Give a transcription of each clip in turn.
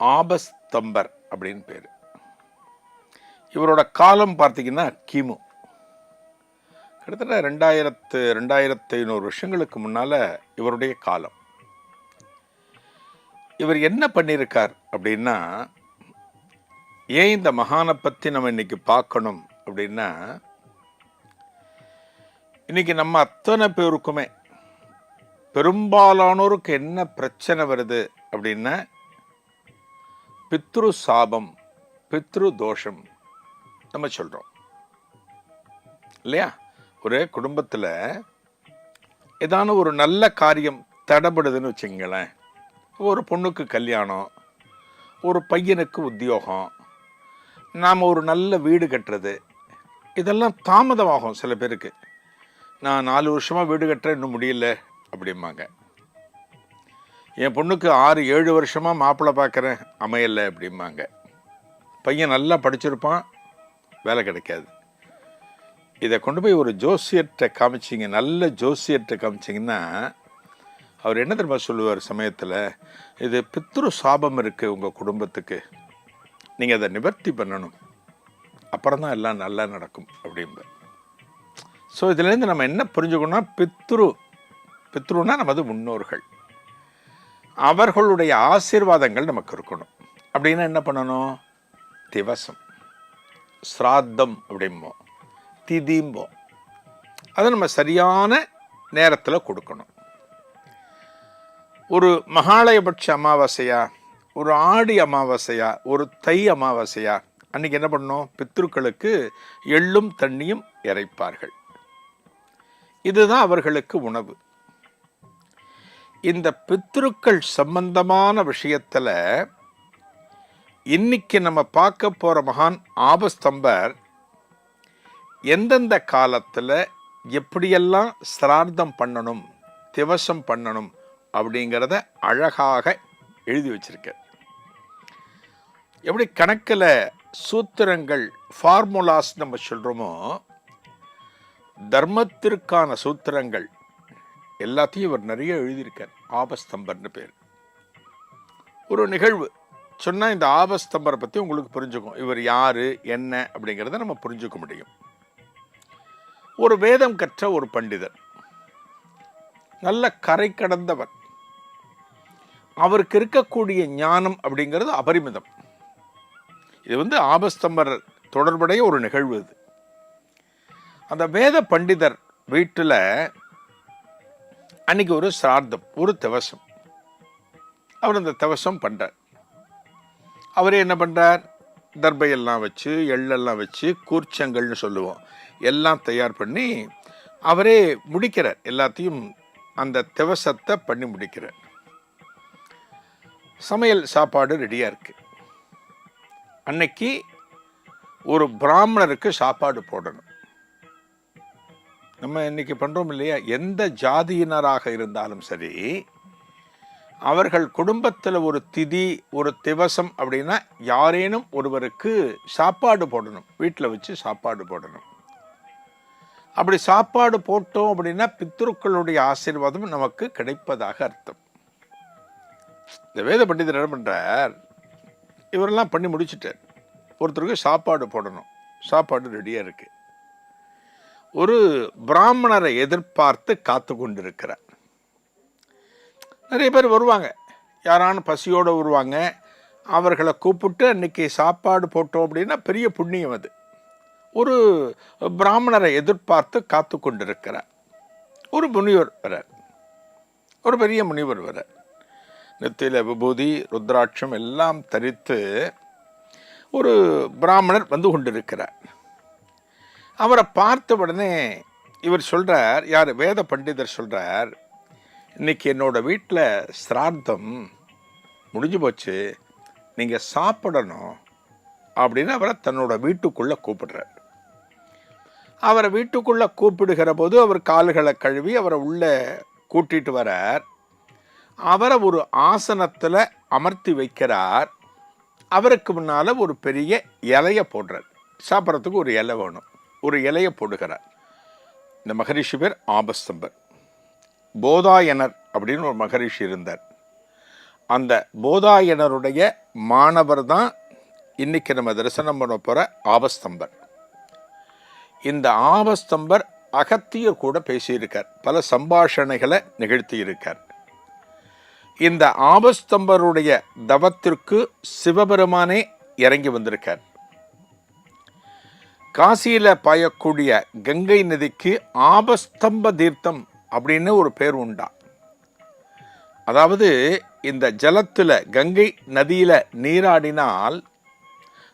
ஆபஸ்தம்பர் அப்படின்னு பேர். இவரோட காலம் பார்த்தீங்கன்னா கிமு. கிட்டத்தட்ட ரெண்டாயிரத்து ரெண்டாயிரத்து ஐநூறு வருஷங்களுக்கு முன்னால் இவருடைய காலம். இவர் என்ன பண்ணியிருக்கார் அப்படின்னா ஏன் இந்த மகானை பற்றி நம்ம இன்னைக்கு பார்க்கணும் அப்படின்னா இன்னைக்கு நம்ம அத்தனை பேருக்குமே பெரும்பாலானோருக்கு என்ன பிரச்சனை வருது அப்படின்னா பித்ரு சாபம் பித்ரு தோஷம் நம்ம சொல்கிறோம் இல்லையா? ஒரு குடும்பத்தில் ஏதான ஒரு நல்ல காரியம் தடைபடுதுன்னு வச்சுங்களேன் ஒரு பொண்ணுக்கு கல்யாணம் ஒரு பையனுக்கு உத்தியோகம் நாம் ஒரு நல்ல வீடு கட்டுறது இதெல்லாம் தாமதமாகும் சில பேருக்கு. நான் நாலு வருஷமாக வீடு கட்டுறேன் இன்னும் முடியல அப்படிம்பாங்க. என் பொண்ணுக்கு ஆறு ஏழு வருஷமாக மாப்பிள்ளை பார்க்குறேன். அமையலை அப்படிம்பாங்க. பையன் நல்லா படிச்சிருப்பான் வேலை கிடைக்காது. இதை கொண்டு போய் ஒரு ஜோசியர்கிட்ட காமிச்சிங்க நல்ல ஜோசியர்கிட்ட காமிச்சிங்கன்னா அவர் என்ன தெரியுமா சொல்லுவார் சமயத்தில்? இது பித்ரு சாபம் இருக்குது உங்கள் குடும்பத்துக்கு. நீங்கள் அதை நிவர்த்தி பண்ணணும். அப்புறம் தான் எல்லாம் நல்லா நடக்கும் அப்படிம்ப ஸோ இதுலேருந்து நம்ம என்ன புரிஞ்சுக்கணும்னா பித்ரு பித்ருன்னா நமது முன்னோர்கள். அவர்களுடைய ஆசீர்வாதங்கள் நமக்கு இருக்கணும். அப்படின்னா என்ன பண்ணணும்? திவசம். ஸ்ராத்தம் அப்படிம்போம். திதிம்போம். அதை நம்ம சரியான நேரத்தில் கொடுக்கணும். ஒரு மகாலயபட்ச அமாவாசையா? ஒரு ஆடி அமாவாசையா? ஒரு தை அமாவாசையா? அன்னைக்கு என்ன பண்ணணும்? பித்ருக்களுக்கு எள்ளும் தண்ணியும் இறைப்பார்கள். இதுதான் அவர்களுக்கு உணவு. இந்த பித்ருக்கள் சம்பந்தமான விஷயத்துல இன்னைக்கு நம்ம பார்க்க போற மகான் ஆபஸ்தம்பர் எந்தெந்த காலத்துல எப்படியெல்லாம் சிரார்த்தம் பண்ணணும் திவசம் பண்ணணும் அப்படிங்கிறத அழகாக எழுதி வச்சிருக்க. எப்படி கணக்கில் சூத்திரங்கள் ஃபார்முலாஸ் நம்ம சொல்கிறோமோ தர்மத்திற்கான சூத்திரங்கள் எல்லாத்தையும் இவர் நிறைய எழுதியிருக்கார். ஆபஸ்தம்பர்னு பேர். ஒரு நிகழ்வு. சொன்னால் இந்த ஆபஸ்தம்பரை பற்றி உங்களுக்கு புரிஞ்சுக்கும். இவர் யார் என்ன அப்படிங்கிறத நம்ம புரிஞ்சுக்க முடியும். ஒரு வேதம் கற்ற ஒரு பண்டிதர். நல்ல கரை கடந்தவர். அவருக்கு இருக்கக்கூடிய ஞானம் அப்படிங்கிறது அபரிமிதம். இது வந்து ஆபஸ்தம்பர் தொடர்புடைய ஒரு நிகழ்வு இது. அந்த வேத பண்டிதர் வீட்டில் அன்னைக்கு ஒரு சிரார்த்தம் ஒரு திவசம். அவர் அந்த திவசம் பண்ணுறார் அவர் என்ன பண்ணுறார் தர்பையெல்லாம் வச்சு எள்ளெல்லாம் வச்சு கூர்ச்சங்கள்னு சொல்லுவோம். எல்லாம் தயார் பண்ணி அவரே முடிக்கிறார். எல்லாத்தையும் அந்த திவசத்தை பண்ணி முடிக்கிறார். சமையல் சாப்பாடு ரெடியாக இருக்கு. அன்னைக்கு ஒரு பிராமணருக்கு சாப்பாடு போடணும். நம்ம இன்னைக்கு பண்ணுறோம் இல்லையா? எந்த ஜாதியினராக இருந்தாலும் சரி அவர்கள் குடும்பத்தில் ஒரு திதி ஒரு திவசம் அப்படின்னா யாரேனும் ஒருவருக்கு சாப்பாடு போடணும். வீட்டில் வச்சு சாப்பாடு போடணும். அப்படி சாப்பாடு போட்டோம் அப்படின்னா பித்ருக்களுடைய ஆசீர்வாதம் நமக்கு கிடைப்பதாக அர்த்தம். இந்த வேத பண்டிதர் என்ன பண்ணுறார் இவரெல்லாம் பண்ணி முடிச்சுட்டார். ஒருத்தருக்கு சாப்பாடு போடணும். சாப்பாடு ரெடியாக இருக்கு. ஒரு பிராமணரை எதிர்பார்த்து காத்து கொண்டிருக்கிறார். நிறைய பேர் வருவாங்க. யாரான பசியோடு வருவாங்க. அவர்களை கூப்பிட்டு அன்னைக்கு சாப்பாடு போட்டோம் அப்படின்னா பெரிய புண்ணியம் அது. ஒரு பிராமணரை எதிர்பார்த்து காத்து கொண்டிருக்கிறார். ஒரு முனிவர் வரார். ஒரு பெரிய முனிவர் வரார். நெத்தியில் விபூதி ருத்ராட்சம் எல்லாம் தரித்து ஒரு பிராமணர் வந்து கொண்டிருக்கிறார். அவரை பார்த்த உடனே இவர் சொல்கிறார் யார்? வேத பண்டிதர் சொல்கிறார் இன்னைக்கு என்னோடய வீட்டில் சிரார்த்தம் முடிஞ்சு போச்சு நீங்கள் சாப்பிடணும் அப்படின்னு அவரை தன்னோட வீட்டுக்குள்ளே கூப்பிடுறார். அவரை வீட்டுக்குள்ளே கூப்பிடுகிற போது அவர் கால்களை கழுவி அவரை உள்ளே கூட்டிட்டு வரார். அவரை ஒரு ஆசனத்தில் அமர்த்தி வைக்கிறார். அவருக்கு முன்னால் ஒரு பெரிய இலையை போடுறார். சாப்பிட்றதுக்கு ஒரு இலை வேணும். ஒரு இலையை போடுகிறார். இந்த மகரிஷி பேர் ஆபஸ்தம்பர். போதாயனர் அப்படின்னு ஒரு மகரிஷி இருந்தார். அந்த போதாயனருடைய மாணவர் தான் இன்றைக்கி நம்ம தரிசனம் பண்ண போகிற ஆபஸ்தம்பர். இந்த ஆபஸ்தம்பர் அகத்தியர் கூட பேசியிருக்கார். பல சம்பாஷணைகளை நிகழ்த்தியிருக்கார். இந்த ஆபஸ்தம்பருடைய தவத்திற்கு சிவபெருமானே இறங்கி வந்திருக்கார். காசியில் பாயக்கூடிய கங்கை நதிக்கு ஆபஸ்தம்ப தீர்த்தம் அப்படின்னு ஒரு பேர் உண்டா? அதாவது இந்த ஜலத்தில் கங்கை நதியில் நீராடினால்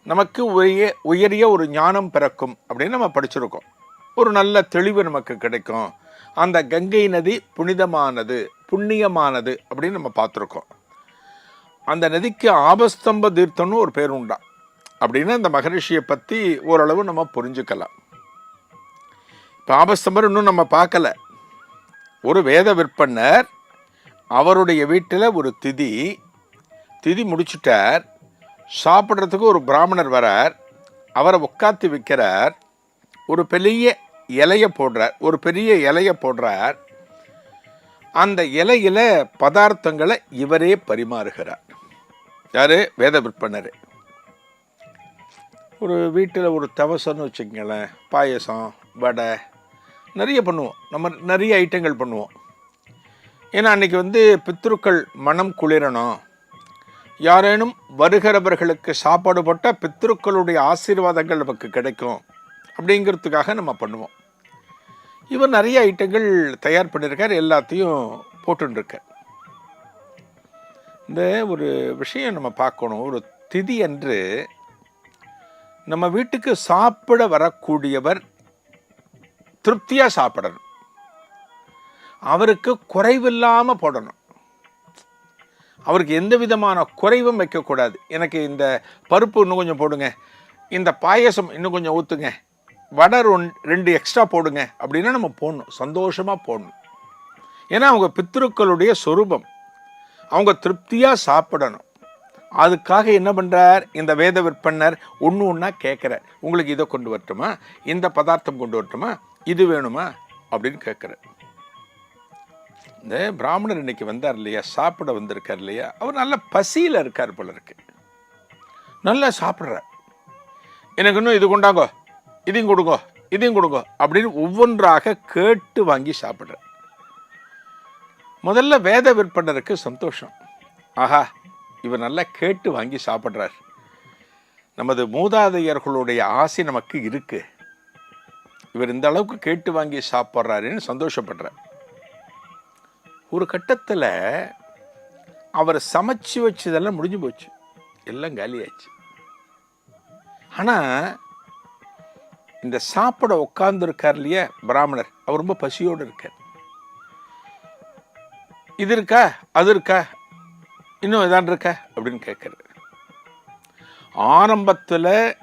நமக்கு உரிய உயரிய ஒரு ஞானம் பிறக்கும் அப்படின்னு நம்ம படிச்சிருக்கோம். ஒரு நல்ல தெளிவு நமக்கு கிடைக்கும். அந்த கங்கை நதி புனிதமானது புண்ணியமானது அப்படின்னு நம்ம பார்த்துருக்கோம். அந்த நதிக்கு ஆபஸ்தம்ப தீர்த்தம்னு ஒரு பேர் உண்டா? அப்படின்னு அந்த மகரிஷியை பற்றி ஓரளவு நம்ம புரிஞ்சுக்கலாம். பாபஸ்தம்பர் இன்னும் நம்ம பார்க்கல. ஒரு வேத விற்பனர் அவருடைய வீட்டில் ஒரு திதி திதி முடிச்சுட்டார் சாப்பிட்றதுக்கு ஒரு பிராமணர் வரார் அவரை உட்காத்தி விற்கிறார் ஒரு பெரிய இலையை போடுறார் ஒரு பெரிய இலையை போடுறார். அந்த இலையில் பதார்த்தங்களை இவரே பரிமாறுகிறார். யார்? வேத விற்பனர். ஒரு வீட்டில் ஒரு தவசம்னு வச்சுக்கங்களேன் பாயசம் வடை நிறைய பண்ணுவோம். நம்ம நிறைய ஐட்டங்கள் பண்ணுவோம். ஏன்னா அன்றைக்கி வந்து பித்ருக்கள் மனம் குளிரணும். யாரேனும் வருகிறவர்களுக்கு சாப்பாடு போட்டால் பித்ருக்களுடைய ஆசீர்வாதங்கள் நமக்கு கிடைக்கும். அப்படிங்கிறதுக்காக நம்ம பண்ணுவோம். இவர் நிறைய ஐட்டங்கள் தயார் பண்ணியிருக்கார் எல்லாத்தையும் போட்டுருக்கார். இந்த ஒரு விஷயம் நம்ம பார்க்கணும். ஒரு திதி அன்று நம்ம வீட்டுக்கு சாப்பிட வரக்கூடியவர் திருப்தியாக சாப்பிடணும். அவருக்கு குறைவில்லாமல் போடணும். அவருக்கு எந்த விதமான குறைவும் வைக்கக்கூடாது எனக்கு இந்த பருப்பு இன்னும் கொஞ்சம் போடுங்க. இந்த பாயசம் இன்னும் கொஞ்சம் ஊற்றுங்க வடை ஒன் ரெண்டு எக்ஸ்ட்ரா போடுங்க. அப்படின்னா நம்ம போடணும். சந்தோஷமாக போடணும். ஏன்னா அவங்க பித்ருக்களுடைய சொரூபம். அவங்க திருப்தியாக சாப்பிடணும். அதுக்காக என்ன பண்ணுறார் இந்த வேத விற்பனர் ஒன்று ஒன்றா கேட்குறார். உங்களுக்கு இதை கொண்டு வரட்டுமா? இந்த பதார்த்தம் கொண்டு வரட்டுமா? இது வேணுமா? அப்படின்னு கேட்குறார். இந்த பிராமணர் இன்னைக்கு வந்தார் இல்லையா? சாப்பிட வந்திருக்கார் இல்லையா? அவர் நல்ல பசியில் இருக்கார் போல இருக்கு. நல்லா சாப்பிட்றார். எனக்கு இன்னும் இது கொண்டாங்கோ இதையும் கொடுங்கோ இதையும் கொடுங்கோ அப்படின்னு ஒவ்வொன்றாக கேட்டு வாங்கி சாப்பிட்ற முதல்ல வேத விற்பனருக்கு சந்தோஷம். ஆஹா இவர் நல்லா கேட்டு வாங்கி சாப்பிட்றார். நமது மூதாதையர்களுடைய ஆசை நமக்கு இருக்கு. இவர் இந்த அளவுக்கு கேட்டு வாங்கி சாப்பிட்றாருன்னு சந்தோஷப்படுறார். ஒரு கட்டத்தில் அவர் சமைச்சு வச்சதெல்லாம் முடிஞ்சு போச்சு. எல்லாம் காலியாச்சு. ஆனால் இந்த சாப்பிட உட்கார்ந்துருக்கார் இல்லையா பிராமணர் அவர் ரொம்ப பசியோடு இருக்கார். இது இருக்கா அது இருக்கா இன்னும் இதான் இருக்க? அப்படின்னு கேட்குறது. ஆரம்பத்தில்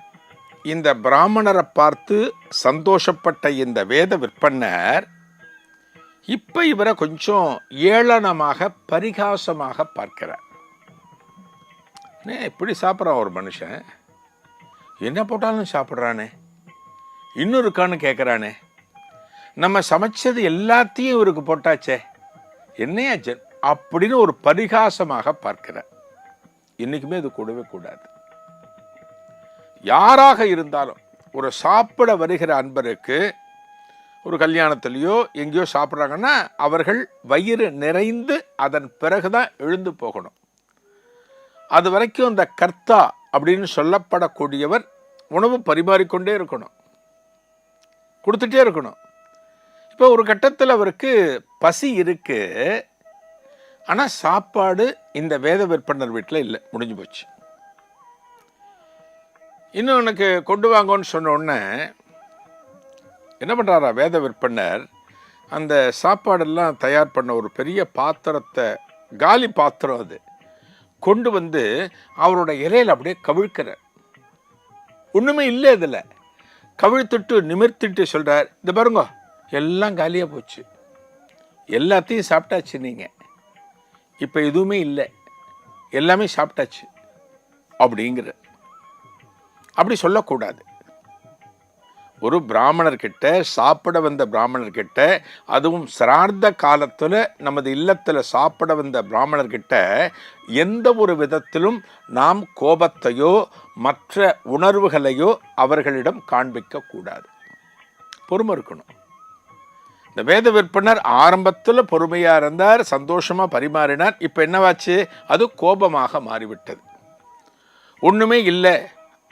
இந்த பிராமணரை பார்த்து சந்தோஷப்பட்ட இந்த வேத விற்பனர் இப்போ இவரை கொஞ்சம் ஏளனமாக பரிகாசமாக பார்க்கிறார். ஏன் இப்படி சாப்பிட்றான் ஒரு மனுஷன்? என்ன போட்டாலும் சாப்பிட்றானே? இன்னும் இருக்கான்னு கேட்குறானே? நம்ம சமைச்சது எல்லாத்தையும் இவருக்கு போட்டாச்சே? என்னையாச்சு அப்படின்னு ஒரு பரிகாசமாக பார்க்கிறார். இன்னைக்குமே இது கூடவே கூடாது. யாராக இருந்தாலும் ஒரு சாப்பிட வருகிற அன்பருக்கு ஒரு கல்யாணத்துலேயோ எங்கேயோ சாப்பிட்றாங்கன்னா அவர்கள் வயிறு நிறைந்து அதன் பிறகுதான் எழுந்து போகணும். அது வரைக்கும் அந்த கர்த்தா அப்படின்னு சொல்லப்படக்கூடியவர் உணவு பரிமாறிக்கொண்டே இருக்கணும். கொடுத்துட்டே இருக்கணும். இப்போ ஒரு கட்டத்தில் அவருக்கு பசி இருக்குது ஆனால் சாப்பாடு இந்த வேத விற்பனர் வீட்டில் இல்லை. முடிஞ்சு போச்சு. இன்னும் எனக்கு கொண்டு வாங்கன்னு சொன்னோடனே என்ன பண்ணுறாரா வேத விற்பனர்? அந்த சாப்பாடெல்லாம் தயார் பண்ண ஒரு பெரிய பாத்திரத்தை காலி பாத்திரம் அது. கொண்டு வந்து அவரோட இலையில் அப்படியே கவிழ்க்கிறார் ஒன்றுமே இல்லை இதில். கவிழ்த்துட்டு நிமிர்த்திட்டு சொல்கிறார் இந்த பாருங்க எல்லாம் காலியாக போச்சு. எல்லாத்தையும் சாப்பிட்டாச்சு நீங்கள் இப்போ எதுவுமே இல்லை. எல்லாமே சாப்பிட்டாச்சு. அப்படிங்கிற. அப்படி சொல்லக்கூடாது. ஒரு பிராமணர்கிட்ட சாப்பிட வந்த பிராமணர்கிட்ட அதுவும் சிரார்த்த காலத்தில் நமது இல்லத்தில் சாப்பிட வந்த பிராமணர்கிட்ட எந்த ஒரு விதத்திலும் நாம் கோபத்தையோ மற்ற உணர்வுகளையோ அவர்களிடம் காண்பிக்க கூடாது பொறுமை இருக்கணும். இந்த வேத விற்பனர் ஆரம்பத்தில் பொறுமையாக இருந்தார் சந்தோஷமாக பரிமாறினார். இப்போ என்னவாச்சு? அது கோபமாக மாறிவிட்டது. ஒன்றுமே இல்லை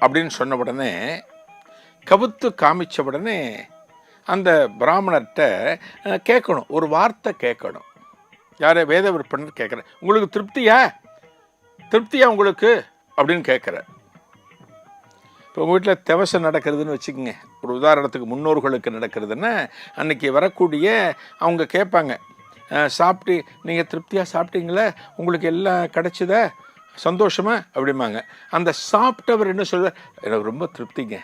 அப்படின்னு சொன்ன உடனே கவுத்து காமிச்ச உடனே அந்த பிராமணர்கிட்ட கேட்கணும் ஒரு வார்த்தை கேட்கணும். யார்? வேத விற்பனர் கேட்குறேன் உங்களுக்கு திருப்தியா? திருப்தியா உங்களுக்கு? அப்படின்னு கேட்குறேன் இப்போ உங்கள் வீட்டில் தெவசம் நடக்கிறதுன்னு வச்சுக்கோங்க. ஒரு உதாரணத்துக்கு முன்னோர்களுக்கு நடக்கிறதுன்னா அன்னைக்கு வரக்கூடிய அவங்க கேட்பாங்க சாப்பிட்டு நீங்கள் திருப்தியாக சாப்பிட்டீங்களே? உங்களுக்கு எல்லாம் கிடச்சிதா? சந்தோஷமா? அப்படிம்பாங்க. அந்த சாப்பிட்டவர் என்ன சொல்வார் எனக்கு ரொம்ப திருப்திங்க.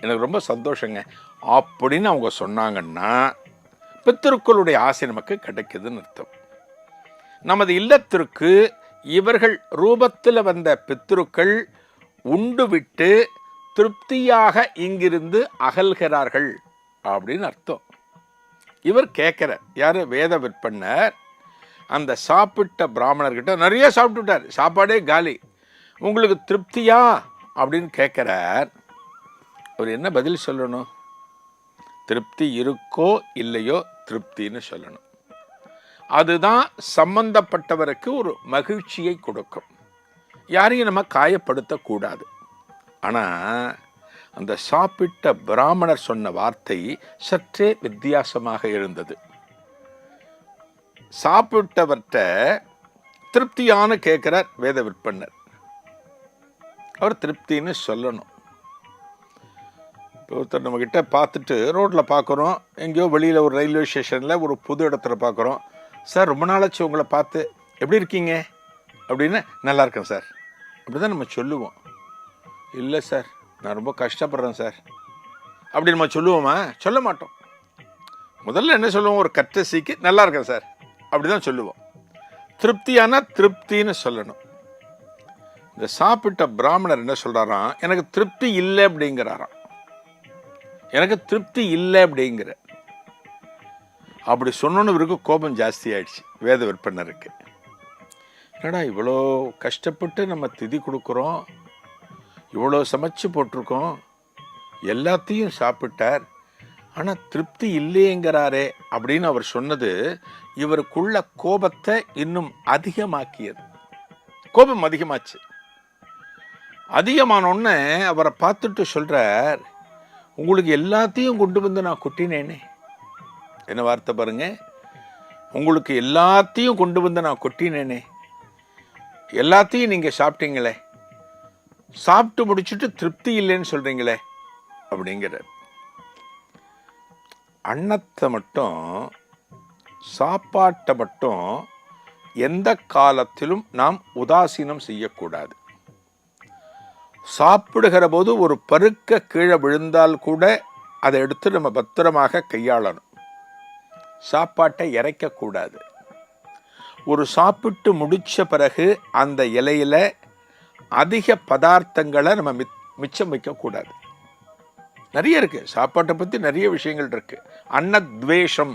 எனக்கு ரொம்ப சந்தோஷங்க. அப்படின்னு அவங்க சொன்னாங்கன்னா பித்திருக்களுடைய ஆசை நமக்கு கிடைக்குதுன்னு அர்த்தம். நமது இல்லத்திற்கு இவர்கள் ரூபத்தில் வந்த பித்திருக்கள் உண்டு விட்டு திருப்தியாக இங்கிருந்து அகல்கிறார்கள் அப்படின்னு அர்த்தம். இவர் கேட்குற யார்? வேத விற்பனர். அந்த சாப்பிட்ட பிராமணர்கிட்ட நிறைய சாப்பிட்டுட்டார். சாப்பாடே காலி. உங்களுக்கு திருப்தியா? அப்படின்னு கேட்குறார். அவர் என்ன பதில் சொல்லணும்? திருப்தி இருக்கோ இல்லையோ திருப்தின்னு சொல்லணும். அதுதான் சம்பந்தப்பட்டவருக்கு ஒரு மகிழ்ச்சியை கொடுக்கும். யாரையும் நம்ம காயப்படுத்தக்கூடாது. ஆனால் அந்த சாப்பிட்ட பிராமணர் சொன்ன வார்த்தை சற்றே வித்தியாசமாக இருந்தது. சாப்பிட்டவர்கிட்ட திருப்தியான கேட்குறார் வேத விற்பனர். அவர் திருப்தின்னு சொல்லணும். இப்போ ஒருத்தர் நம்மக்கிட்ட பார்த்துட்டு ரோட்டில் பார்க்குறோம் எங்கேயோ வெளியில் ஒரு ரயில்வே ஸ்டேஷனில் ஒரு புது இடத்துல பார்க்குறோம். சார் ரொம்ப நாளாச்சு உங்களை பார்த்து. எப்படி இருக்கீங்க? அப்படின்னு நல்லா இருக்கேன் சார். அப்படி தான் நம்ம சொல்லுவோம். இல்லை சார் நான் ரொம்ப கஷ்டப்படுறேன் சார். அப்படி நம்ம சொல்லுவோமா? சொல்ல மாட்டோம். முதல்ல என்ன சொல்லுவோம்? ஒரு கட்டசிக்கு நல்லா இருக்கேன் சார். அப்படி தான் சொல்லுவோம். திருப்தியானா திருப்தின்னு சொல்லணும். இந்த சாப்பிட்ட பிராமணர் என்ன சொல்கிறாராம் எனக்கு திருப்தி இல்லை அப்படிங்கிறாராம். எனக்கு திருப்தி இல்லை அப்படிங்கிற. அப்படி சொன்னோன்னு இவருக்கு கோபம் ஜாஸ்தி ஆயிடுச்சு வேத விற்பனருக்கு. ஏடா இவ்வளோ கஷ்டப்பட்டு நம்ம திதி கொடுக்குறோம்? இவ்வளோ சமைச்சு போட்டிருக்கோம். எல்லாத்தையும் சாப்பிட்டார். ஆனால் திருப்தி இல்லையேங்கிறாரே அப்படின்னு அவர் சொன்னது இவருக்குள்ள கோபத்தை இன்னும் அதிகமாக்கியது. கோபம் அதிகமாச்சு. அதிகமானோடனே அவரை பார்த்துட்டு சொல்கிறார் உங்களுக்கு எல்லாத்தையும் கொண்டு வந்து நான் கொட்டினேனே. என்ன வார்த்தை பாருங்க. உங்களுக்கு எல்லாத்தையும் கொண்டு வந்து நான் கொட்டினேனே. எல்லாத்தையும் நீங்கள் சாப்பிட்டீங்களே. சாப்பிட்டு முடிச்சுட்டு திருப்தி இல்லைன்னு சொல்கிறீங்களே அப்படிங்கிறார். அன்னத்தை மட்டும் சாப்பாட்டை மட்டும் எந்த காலத்திலும் நாம் உதாசீனம் செய்யக்கூடாது. சாப்பிடுகிற போது ஒரு பருக்க கீழே விழுந்தால் கூட அதை எடுத்து நம்ம பத்திரமாக கையாளணும். சாப்பாட்டை இறைக்கக்கூடாது. ஒரு சாப்பிட்டு முடித்த பிறகு அந்த இலையில அதிக பதார்த்தங்களை நம்ம மி மிச்சம் வைக்கக்கூடாது. நிறைய இருக்குது சாப்பாட்டை பற்றி நிறைய விஷயங்கள் இருக்குது அன்னத்வேஷம்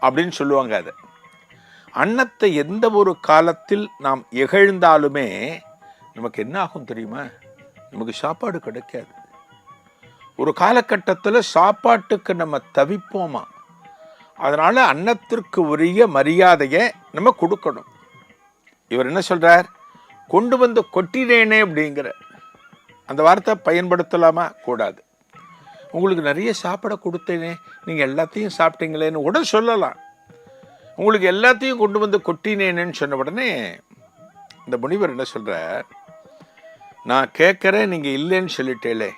அப்படின்னு சொல்லுவாங்க அதை. அன்னத்தை எந்த ஒரு காலத்தில் நாம் இகழ்ந்தாலுமே நமக்கு என்ன ஆகும் தெரியுமா? நமக்கு சாப்பாடு கிடைக்காது. ஒரு காலகட்டத்தில் சாப்பாட்டுக்கு நம்ம தவிப்போமா? அதனால் அன்னத்திற்கு உரிய மரியாதையை நம்ம கொடுக்கணும். இவர் என்ன சொல்கிறார் கொண்டு வந்து கொட்டினேனே அப்படிங்கிற. அந்த வார்த்தை பயன்படுத்தலாமா? கூடாது. உங்களுக்கு நிறைய சாப்பிட கொடுத்தேனே நீங்கள் எல்லாத்தையும் சாப்பிட்டீங்களேன்னு உடனே சொல்லலாம். உங்களுக்கு எல்லாத்தையும் கொண்டு வந்து கொட்டினேனேன்னு சொன்ன உடனே இந்த முனிவர் என்ன சொல்கிறார் நான் கேட்குறேன் நீங்கள் இல்லைன்னு சொல்லிட்டேலே.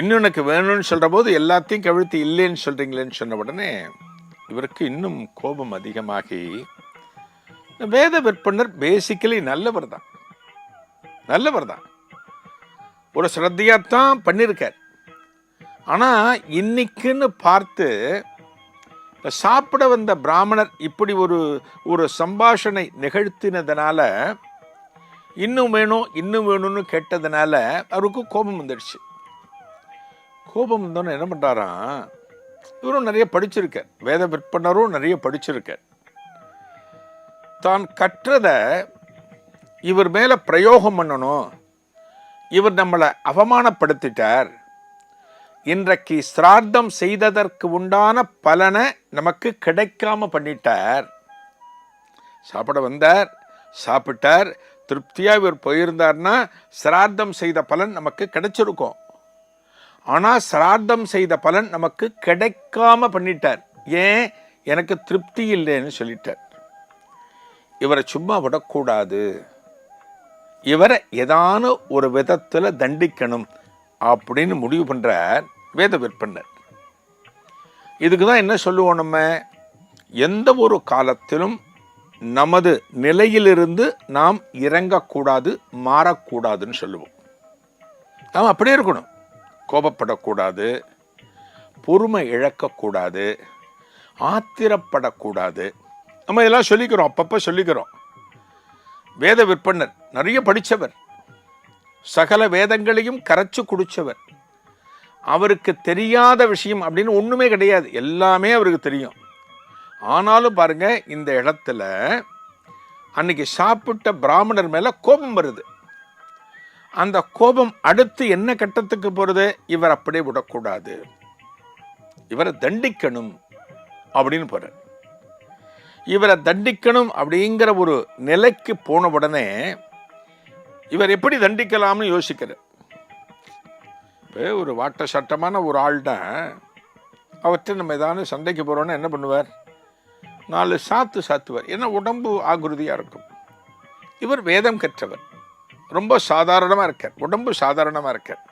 இன்னும் எனக்கு வேணும்னு சொல்கிற போது எல்லாத்தையும் கவிழ்த்து இல்லைன்னு சொல்கிறீங்களேன்னு சொன்ன உடனே இவருக்கு இன்னும் கோபம் அதிகமாகி வேத விற்பனர் பேசிக்கலி நல்லவர் தான். நல்லவர் தான். ஒரு ஸ்ரத்தையாகத்தான் பண்ணியிருக்கார் ஆனால் இன்னைக்குன்னு பார்த்து சாப்பிட வந்த பிராமணர் இப்படி ஒரு ஒரு சம்பாஷணை நிகழ்த்தினதுனால இன்னும் வேணும் இன்னும் வேணும்னு கேட்டதுனால அவருக்கு கோபம் வந்துடுச்சு. கோபம் வந்தோன்னு என்ன பண்ணுறாராம் இவரும் நிறைய படிச்சிருக்கார். வேத விற்பனரும் நிறைய படிச்சிருக்கார். தான் கற்றதை இவர் மேலே பிரயோகம் பண்ணணும். இவர் நம்மளை அவமானப்படுத்திட்டார். இன்றைக்கு சிரார்த்தம் செய்ததற்கு உண்டான பலனை நமக்கு கிடைக்காம பண்ணிட்டார். சாப்பிட வந்தார் சாப்பிட்டார் திருப்தியாக இவர் போயிருந்தார்னா சிரார்த்தம் செய்த பலன் நமக்கு கிடைச்சிருக்கும். ஆனால் சிரார்த்தம் செய்த பலன் நமக்கு கிடைக்காம பண்ணிட்டார். ஏன்? எனக்கு திருப்தி இல்லைன்னு சொல்லிட்டார். இவரை சும்மா விடக்கூடாது. இவரை ஏதான ஒரு விதத்தில் தண்டிக்கணும் அப்படின்னு முடிவு பண்ணுறார் வேத விற்பனர். இதுக்கு தான் என்ன சொல்லுவோம் நம்ம? எந்த ஒரு காலத்திலும் நமது நிலையிலிருந்து நாம் இறங்கக்கூடாது மாறக்கூடாதுன்னு சொல்லுவோம். நாம் அப்படியே இருக்கணும். கோபப்படக்கூடாது பொறுமை இழக்கக்கூடாது ஆத்திரப்படக்கூடாது. நம்ம இதெல்லாம் சொல்லிக்கிறோம் அப்பப்போ சொல்லிக்கிறோம். வேத விற்பனர் நிறைய படித்தவர் சகல வேதங்களையும் கரைச்சு குடித்தவர் அவருக்கு தெரியாத விஷயம் அப்படின்னு ஒன்றுமே கிடையாது. எல்லாமே அவருக்கு தெரியும். ஆனாலும் பாருங்க இந்த இடத்துல அன்னைக்கு சாப்பிட்ட பிராமணர் மேலே கோபம் வருது. அந்த கோபம் அடுத்து என்ன கட்டத்துக்கு போகிறது இவர் அப்படியே விடக்கூடாது. இவரை தண்டிக்கணும் அப்படின்னு போகிறார் இவரை தண்டிக்கணும் அப்படிங்கிற ஒரு நிலைக்கு போன உடனே இவர் எப்படி தண்டிக்கலாம்னு யோசிக்கிறார். இப்போ ஒரு வாட்ட சட்டமான ஒரு ஆள்கிட்ட அவர்கிட்ட நம்ம ஏதாவது சண்டைக்கு போகிறோன்னா என்ன பண்ணுவார்? நாலு சாத்து சாத்துவார். ஏன்னா உடம்பு ஆகுருதியாக இருக்கும். இவர் வேதம் கற்றவர். ரொம்ப சாதாரணமாக இருக்கார் உடம்பு சாதாரணமாக இருக்கார்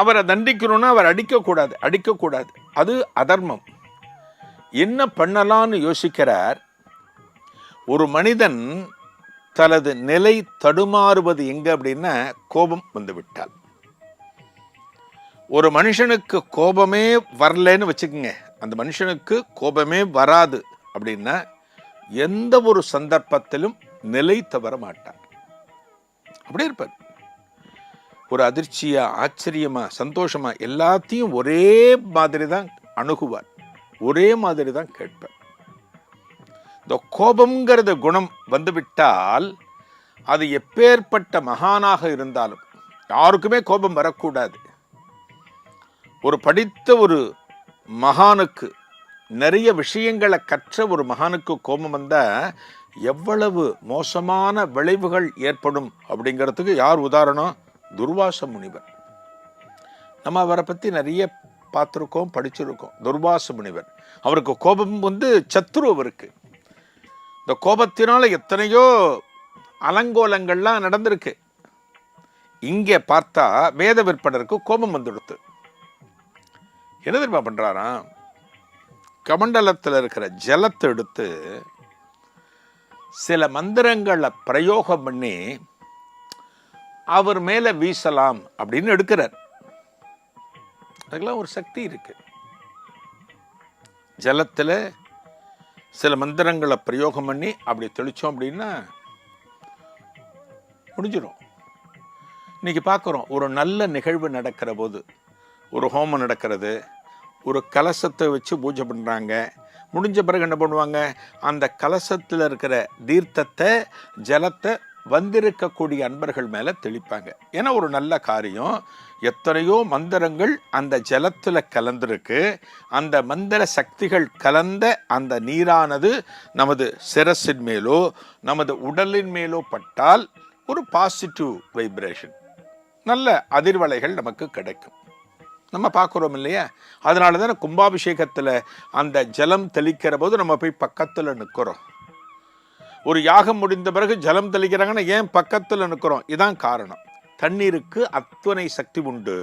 அவரை தண்டிக்கணும்னா அவர் அடிக்கக்கூடாது அடிக்கக்கூடாது. அது அதர்மம். என்ன பண்ணலான்னு யோசிக்கிறார்? ஒரு மனிதன் தனது நிலை தடுமாறுவது எங்க அப்படின்னா கோபம் வந்து விட்டால் ஒரு மனுஷனுக்கு கோபமே வரலன்னு வச்சுக்கோங்க. அந்த மனுஷனுக்கு கோபமே வராது அப்படின்னா எந்த ஒரு சந்தர்ப்பத்திலும் நிலை தவற மாட்டார் அப்படியே இருப்பார். ஒரு அதிர்ச்சியா ஆச்சரியமா சந்தோஷமா எல்லாத்தையும் ஒரே மாதிரி தான் அணுகுவார். ஒரே மாதிரி தான் கேட்பார். இந்த கோபங்கிறத குணம் வந்துவிட்டால் அது எப்பேற்பட்ட மகானாக இருந்தாலும் யாருக்குமே கோபம் வரக்கூடாது. ஒரு படித்த ஒரு மகானுக்கு நிறைய விஷயங்களை கற்ற ஒரு மகானுக்கு கோபம் வந்தால் எவ்வளவு மோசமான விளைவுகள் ஏற்படும் அப்படிங்கிறதுக்கு யார் உதாரணம்? துர்வாச முனிவர். நம்ம அவரை பற்றி நிறைய பார்த்துருக்கோம் படிச்சிருக்கோம். துர்வாச முனிவர். அவருக்கு கோபம் வந்து சத்ரு அவருக்கு. இந்த கோபத்தினால எத்தனையோ அலங்கோலங்கள்லாம் நடந்திருக்கு. இங்கே பார்த்தா வேத விற்பனருக்கு கோபம் வந்துடுத்து. என்ன தெரியுமா பண்ணுறாராம் கமண்டலத்தில் இருக்கிற ஜலத்தை எடுத்து சில மந்திரங்களை பிரயோகம் பண்ணி அவர் மேலே வீசலாம் அப்படின்னு எடுக்கிறார். அதுக்கெல்லாம் ஒரு சக்தி இருக்கு. ஜலத்தில் சில மந்திரங்களை பிரயோகம் பண்ணி அப்படி தெளித்தோம் அப்படின்னா முடிஞ்சிடும் இன்னைக்கு பார்க்குறோம் ஒரு நல்ல நிகழ்வு நடக்கிற போது ஒரு ஹோமம் நடக்கிறது ஒரு கலசத்தை வச்சு பூஜை பண்ணுறாங்க முடிஞ்ச பிறகு என்ன பண்ணுவாங்க? அந்த கலசத்தில் இருக்கிற தீர்த்தத்தை ஜலத்தை வந்திருக்கக்கூடிய அன்பர்கள் மேலே தெளிப்பாங்க. ஏன்னா ஒரு நல்ல காரியம். எத்தனையோ மந்திரங்கள் அந்த ஜலத்தில் கலந்திருக்கு. அந்த மந்திர சக்திகள் கலந்த அந்த நீரானது நமது சிரசின் மேலோ நமது உடலின் மேலோ பட்டால் ஒரு பாசிட்டிவ் வைப்ரேஷன் நல்ல அதிர்வலைகள் நமக்கு கிடைக்கும். நம்ம பார்க்குறோம் இல்லையா? அதனால தான் கும்பாபிஷேகத்தில் அந்த ஜலம் தெளிக்கிற போது நம்ம போய் பக்கத்தில் நிற்கிறோம் ஒரு யாகம் முடிந்த பிறகு ஜலம் தெளிக்கிறாங்கன்னா ஏன் பக்கத்தில் நிற்கிறோம் இதான் காரணம். தண்ணீருக்கு அத்துணை சக்தி உண்டு.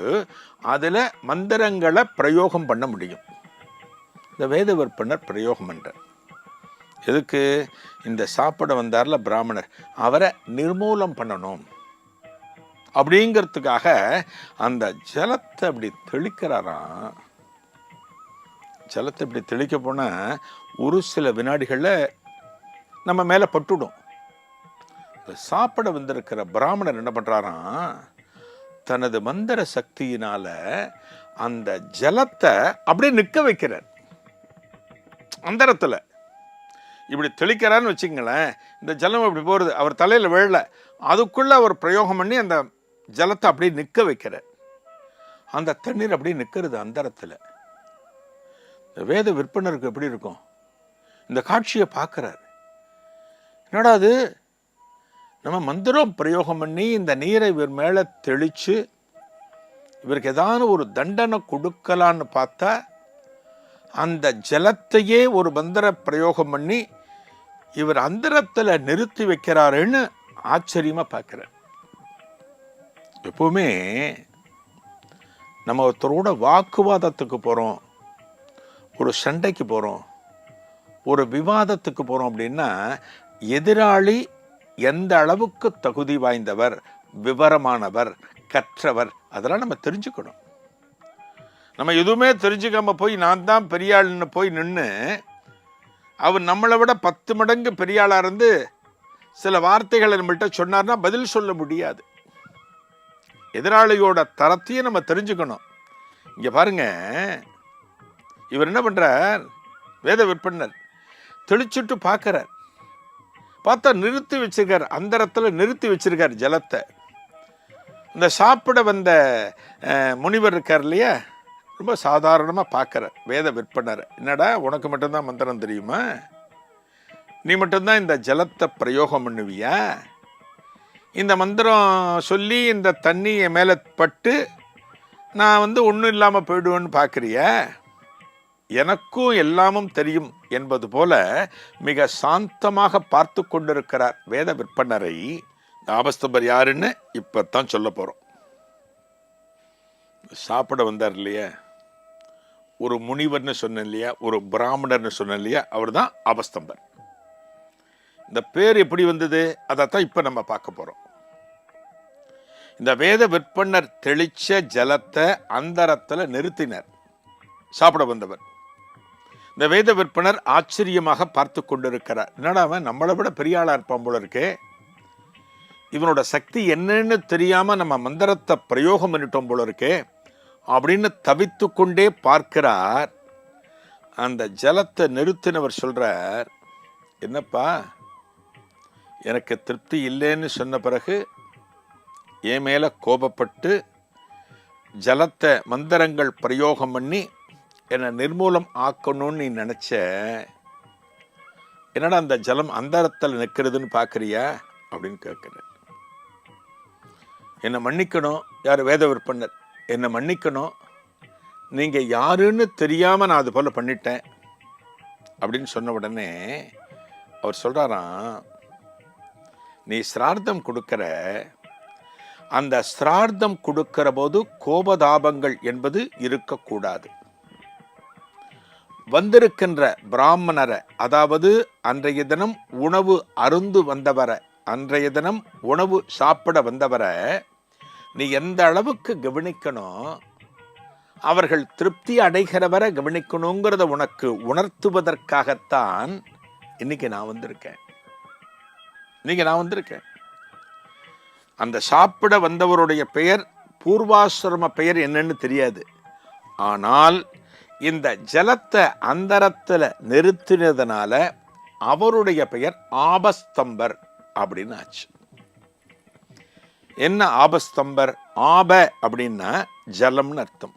அதில் மந்திரங்களை பிரயோகம் பண்ண முடியும். இந்த வேத விற்பனர் பிரயோகம் பண்ணுறார் எதுக்கு? இந்த சாப்பிட வந்தார்ல பிராமணர். அவரை நிர்மூலம் பண்ணணும். அப்படிங்கிறதுக்காக அந்த ஜலத்தை அப்படி தெளிக்கிறாராம் ஜலத்தை இப்படி தெளிக்க போனால் ஒரு சில வினாடிகளில் நம்ம மேலே பட்டுடும். சாப்பிட வந்திருக்கிற பிராமணர் என்ன பண்ணுறாராம் தனது மந்திர சக்தியினால அந்த ஜலத்தை அப்படியே நிற்க வைக்கிறார். அந்தரத்தில். இப்படி தெளிக்கிறான்னு வச்சுங்களேன் இந்த ஜலம் இப்படி போகிறது அவர் தலையில் விழல. அதுக்குள்ளே அவர் பிரயோகம் பண்ணி அந்த ஜலத்தை அப்படியே நிற்க வைக்கிற அந்த தண்ணீர் அப்படியே நிற்கிறது அந்தரத்தில். இந்த வேத விற்பனருக்கு எப்படி இருக்கும்? இந்த காட்சியை பார்க்குறாரு. என்னடா அது? நம்ம மந்திரம் பிரயோகம் பண்ணி இந்த நீரை இவர் மேலே தெளித்து இவருக்கு ஏதாவது ஒரு தண்டனை கொடுக்கலான்னு பார்த்தா அந்த ஜலத்தையே ஒரு மந்திர பிரயோகம் பண்ணி இவர் அந்தரத்தில் நிறுத்தி வைக்கிறாருன்னு ஆச்சரியமாக பார்க்குறார். எப்போவுமே நம்ம ஒருத்தரோட வாக்குவாதத்துக்கு போகிறோம் ஒரு சண்டைக்கு போகிறோம் ஒரு விவாதத்துக்கு போகிறோம் அப்படின்னா எதிராளி எந்த அளவுக்கு தகுதி வாய்ந்தவர் விவரமானவர் கற்றவர் அதெல்லாம் நம்ம தெரிஞ்சுக்கணும். நம்ம எதுவுமே தெரிஞ்சுக்காம போய் நான் தான் பெரியாள்னு போய் நின்று அவர் நம்மளை விட பத்து மடங்கு பெரியாளாக இருந்து சில வார்த்தைகளை நம்மள்கிட்ட சொன்னார்னா பதில் சொல்ல முடியாது. எதிராளியோட தரத்தையும் நம்ம தெரிஞ்சுக்கணும். இங்கே பாருங்க. இவர் என்ன பண்ணுறார் வேத விற்பனர் தெளிச்சுட்டு பார்க்குறார். பார்த்தா நிறுத்தி வச்சிருக்கார். அந்தரத்தில் நிறுத்தி வச்சிருக்கார் ஜலத்தை. இந்த சாப்பிட வந்த முனிவர் இருக்கார் இல்லையா? ரொம்ப சாதாரணமாக பார்க்குறார். வேத விற்பனர் என்னடா உனக்கு மட்டும்தான் மந்திரம் தெரியுமா? நீ மட்டும்தான் இந்த ஜலத்தை பிரயோகம் பண்ணுவியா? இந்த மந்திரம் சொல்லி இந்த தண்ணி என் மேலே பட்டு நான் வந்து ஒன்றும் இல்லாமல் போயிடுவேன்னு பார்க்குறிய எனக்கும் எல்லாமும் தெரியும் என்பது போல மிக சாந்தமாக பார்த்து கொண்டிருக்கிறார் வேத விற்பனரை. ஆபஸ்தம்பர் யாருன்னு இப்பத்தான் சொல்ல போகிறோம் சாப்பிட வந்தார் இல்லையா? ஒரு முனிவர்னு சொன்னேன் இல்லையா? ஒரு பிராமணர்னு சொன்னேன் இல்லையா? அவர் தான் ஆபஸ்தம்பர் இந்த பேர் எப்படி வந்தது? அதைத்தான் இப்போ நம்ம பார்க்க போறோம். இந்த வேத விற்பனர் தெளிச்ச ஜலத்தை அந்தரத்தில் நிறுத்தினர். சாப்பிட வந்தவர். இந்த வேத விற்பனர் ஆச்சரியமாக பார்த்து கொண்டிருக்கிறார். என்னடா அவன்? நம்மளை விட பெரிய ஆளாக இருப்பான் போல இருக்கே. இவனோட சக்தி என்னன்னு தெரியாமல் நம்ம மந்திரத்தை பிரயோகம் பண்ணிட்டோம் போல இருக்கே. அப்படின்னு தவித்து கொண்டே பார்க்கிறார். அந்த ஜலத்தை நிறுத்தினவர் சொல்கிறார் என்னப்பா எனக்கு திருப்தி இல்லைன்னு சொன்ன பிறகு என் மேலே கோபப்பட்டு ஜலத்தை மந்திரங்கள் பிரயோகம் பண்ணி என்னை நிர்மூலம் ஆக்கணும்னு நீ நினச்ச என்னடா அந்த ஜலம் அந்தரத்தில் நிற்கிறதுன்னு பார்க்குறியா அப்படின்னு கேட்குறேன். என்னை மன்னிக்கணும் யார் வேத விற்பனர்? என்னை மன்னிக்கணும். நீங்கள் யாருன்னு தெரியாமல் நான் அது போல் பண்ணிட்டேன். அப்படின்னு சொன்ன உடனே அவர் சொல்கிறாராம் நீ சிரார்த்தம் கொடுக்கிற அந்த சிரார்த்தம் கொடுக்கிற போது கோபதாபங்கள் என்பது இருக்கக்கூடாது. வந்திருக்கின்ற பிராமணரை அதாவது அன்றைய தினம் உணவு அருந்து வந்தவரை அன்றைய தினம் உணவு சாப்பிட வந்தவரை நீ எந்த அளவுக்கு கவனிக்கணும் அவர்கள் திருப்தி அடைகிற வரை கவனிக்கணுங்கிறத உனக்கு உணர்த்துவதற்காகத்தான் இன்னைக்கு நான் வந்திருக்கேன். இன்னைக்கு நான் வந்திருக்கேன். அந்த சாப்பிட வந்தவருடைய பெயர் பூர்வாசிரம பெயர் என்னன்னு தெரியாது. ஆனால் இந்த ஜலத்தை அந்தரத்தில் நிறுத்தினதுனால அவருடைய பெயர் ஆபஸ்தம்பர் அப்படின்னு ஆச்சு. என்ன ஆபஸ்தம்பர்? ஆப அப்படின்னா ஜலம்னு அர்த்தம்.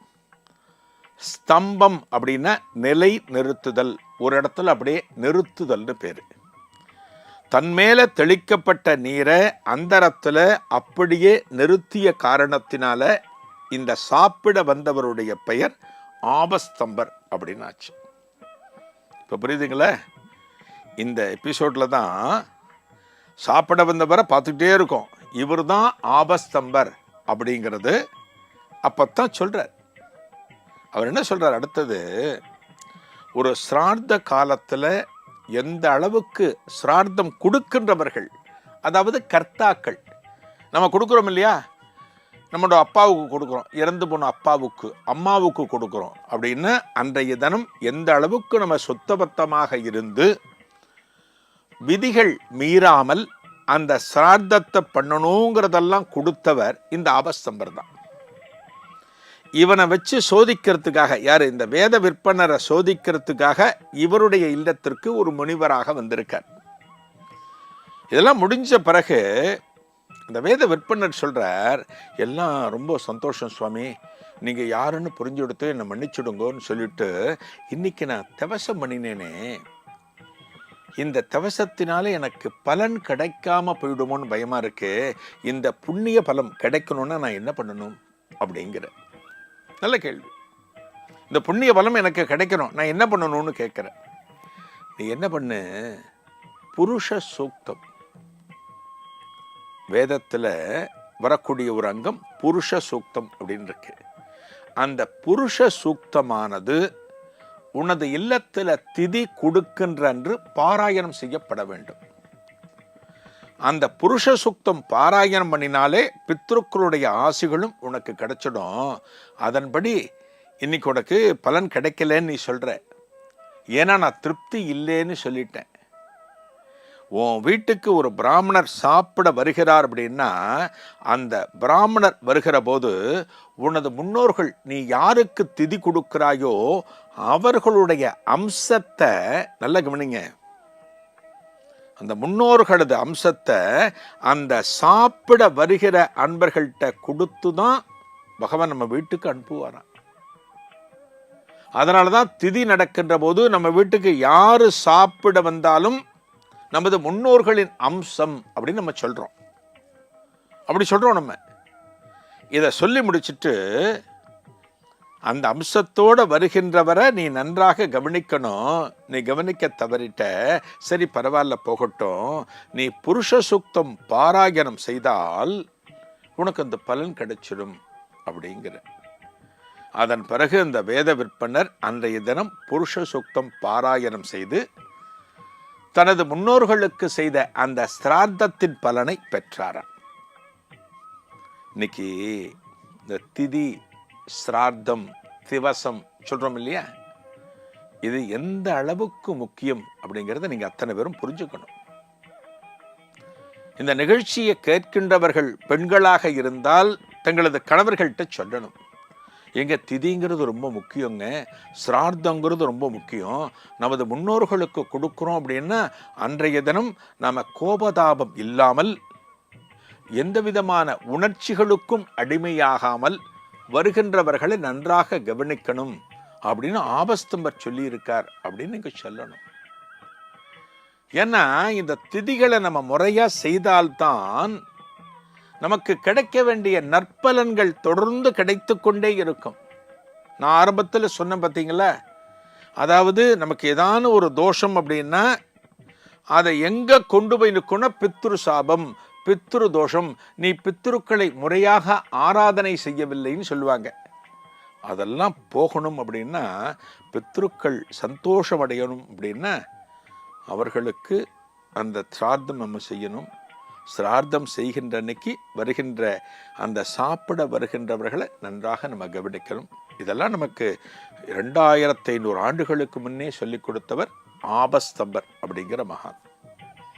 ஸ்தம்பம் அப்படின்னா நிலை நிறுத்துதல். ஒரு இடத்துல அப்படியே நிறுத்துதல்னு பேரு. தன்மேல தெளிக்கப்பட்ட நீரை அந்தரத்தில் அப்படியே நிறுத்திய காரணத்தினால இந்த சாப்பிட வந்தவருடைய பெயர் ஆபஸ்தம்பர் அப்படின்னு ஆச்சு இப்போ புரியுதுங்களே? இந்த எபிசோடில் தான் சாப்பிட வந்தவரை பார்த்துக்கிட்டே இருக்கோம். இவர் தான் ஆபஸ்தம்பர் அப்படிங்கிறது அப்பத்தான் சொல்கிறார் அவர் என்ன சொல்கிறார் அடுத்தது ஒரு சிரார்த்த காலத்தில் எந்த அளவுக்கு சிரார்த்தம் கொடுக்கின்றவர்கள் அதாவது கர்த்தாக்கள் நம்ம கொடுக்குறோம் இல்லையா? நம்மளோட அப்பாவுக்கு கொடுக்குறோம் இறந்து போன அப்பாவுக்கு அம்மாவுக்கு கொடுக்குறோம் அப்படின்னு அன்றைய தினம் எந்த அளவுக்கு நம்ம சுத்தபத்தமாக இருந்து விதிகள் மீறாமல் அந்த சிரார்த்தத்தை பண்ணணுங்கிறதெல்லாம் கொடுத்தவர் இந்த ஆபஸ்தம்பர் தான். இவனை வச்சு சோதிக்கிறதுக்காக யார்? இந்த வேத விற்பனரை சோதிக்கிறதுக்காக இவருடைய இல்லத்திற்கு ஒரு முனிவராக வந்திருக்கார். இதெல்லாம் முடிஞ்ச பிறகு இந்த வேத விற்பனர் சொல்கிறார் எல்லாம் ரொம்ப சந்தோஷம் சுவாமி. நீங்கள் யாருன்னு புரிஞ்சு கொடுத்து என்னை மன்னிச்சுடுங்கோன்னு சொல்லிட்டு இன்னைக்கு நான் தவசம் பண்ணினேனே. இந்த தவசத்தினால எனக்கு பலன் கிடைக்காம போயிடுமோன்னு பயமாக இருக்கு. இந்த புண்ணிய பலம் கிடைக்கணும்னா நான் என்ன பண்ணணும்? அப்படிங்கிற நல்ல கேள்வி. இந்த புண்ணிய பலம் எனக்கு கிடைக்கணும். நான் என்ன பண்ணணும்னு கேட்குறேன். நீ என்ன பண்ணு? புருஷ சூக்தம். வேதத்தில் வரக்கூடிய ஒரு அங்கம் புருஷ சூக்தம் அப்படின்னு இருக்கு. அந்த புருஷ சூக்தமானது உனது இல்லத்தில் திதி கொடுக்கின்ற அன்று பாராயணம் செய்யப்பட வேண்டும். அந்த புருஷ சுக்தம் பாராயணம் பண்ணினாலே பித்ருக்களுடைய ஆசிகளும் உனக்கு கிடைச்சிடும். அதன்படி இன்னைக்கு உனக்கு பலன் கிடைக்கலன்னு நீ சொல்கிற ஏன்னா நான் திருப்தி இல்லைன்னு சொல்லிட்டேன். உன் வீட்டுக்கு ஒரு பிராமணர் சாப்பிட வருகிறார் அப்படின்னா அந்த பிராமணர் வருகிற போது உனது முன்னோர்கள் நீ யாருக்கு திதி கொடுக்கிறாயோ அவர்களுடைய அம்சத்தை நல்ல கவனிங்க. அந்த முன்னோர்களது அம்சத்தை அந்த சாப்பிட வருகிற அன்பர்கள்ட்ட கொடுத்து தான் பகவான் நம்ம வீட்டுக்கு அனுப்புவாராம். அதனால தான் திதி நடக்கின்ற போது நம்ம வீட்டுக்கு யார் சாப்பிட வந்தாலும் நமது முன்னோர்களின் அம்சம் அப்படின்னு நம்ம சொல்கிறோம் அப்படி சொல்கிறோம் நம்ம. இதை சொல்லி முடிச்சிட்டு அந்த அம்சத்தோடு வருகின்றவரை நீ நன்றாக கவனிக்கணும். நீ கவனிக்க தவறிட்ட. சரி பரவாயில்ல போகட்டும். நீ புருஷ சுக்தம் பாராயணம் செய்தால் உனக்கு அந்த பலன் கிடைச்சிடும் அப்படிங்கிற. அதன் பிறகு இந்த வேத விற்பனர் அன்றைய தினம் புருஷ சுக்தம் பாராயணம் செய்து தனது முன்னோர்களுக்கு செய்த அந்த சிரார்த்தத்தின் பலனை பெற்றாராம். இன்னைக்கு இந்த திதி சிரார்த்தம் திவசம் சொல்கிறோம் இல்லையா? இது எந்த அளவுக்கு முக்கியம் அப்படிங்கிறத நீங்கள் அத்தனை பேரும் புரிஞ்சுக்கணும். இந்த நிகழ்ச்சியை கேட்கின்றவர்கள் பெண்களாக இருந்தால் தங்களது கணவர்கள்ட்ட சொல்லணும். எங்க திதிங்கிறது ரொம்ப முக்கியங்க சிரார்த்தங்கிறது ரொம்ப முக்கியம். நமது முன்னோர்களுக்கு கொடுக்குறோம் அப்படின்னா அன்றைய தினம் நாம் கோபதாபம் இல்லாமல் எந்த விதமான உணர்ச்சிகளுக்கும் அடிமையாகாமல் வருகின்றவர்களை நன்றாக கவனிக்கணும் அப்படின்னு ஆபஸ்தம்பர் சொல்லியிருக்கார் அப்படின்னு இங்கே சொல்லணும். ஏன்னா இந்த திதிகளை நம்ம முறையா செய்தால்தான் நமக்கு கிடைக்க வேண்டிய நற்பலன்கள் தொடர்ந்து கிடைத்து கொண்டே இருக்கும். நான் ஆரம்பத்தில் சொன்னேன் பார்த்தீங்களா அதாவது நமக்கு ஏதான ஒரு தோஷம் அப்படின்னா அதை எங்க கொண்டு போய் நிற்கணும் பித்ரு சாபம் பித்ரு தோஷம் நீ பித்ருக்களை முறையாக ஆராதனை செய்யவில்லைன்னு சொல்லுவாங்க. அதெல்லாம் போகணும் அப்படின்னா பித்ருக்கள் சந்தோஷம் அடையணும் அப்படின்னா அவர்களுக்கு அந்த சிரார்த்தம் நம்ம செய்யணும். சிரார்த்தம் செய்கின்ற அன்னைக்கு வருகின்ற அந்த சாப்பிட வருகின்றவர்களை நன்றாக நம்ம கவனிக்கணும். இதெல்லாம் நமக்கு ரெண்டாயிரத்தி ஐநூறு ஆண்டுகளுக்கு முன்னே சொல்லிக் கொடுத்தவர் ஆபஸ்தம்பர் அப்படிங்கிற மகான்.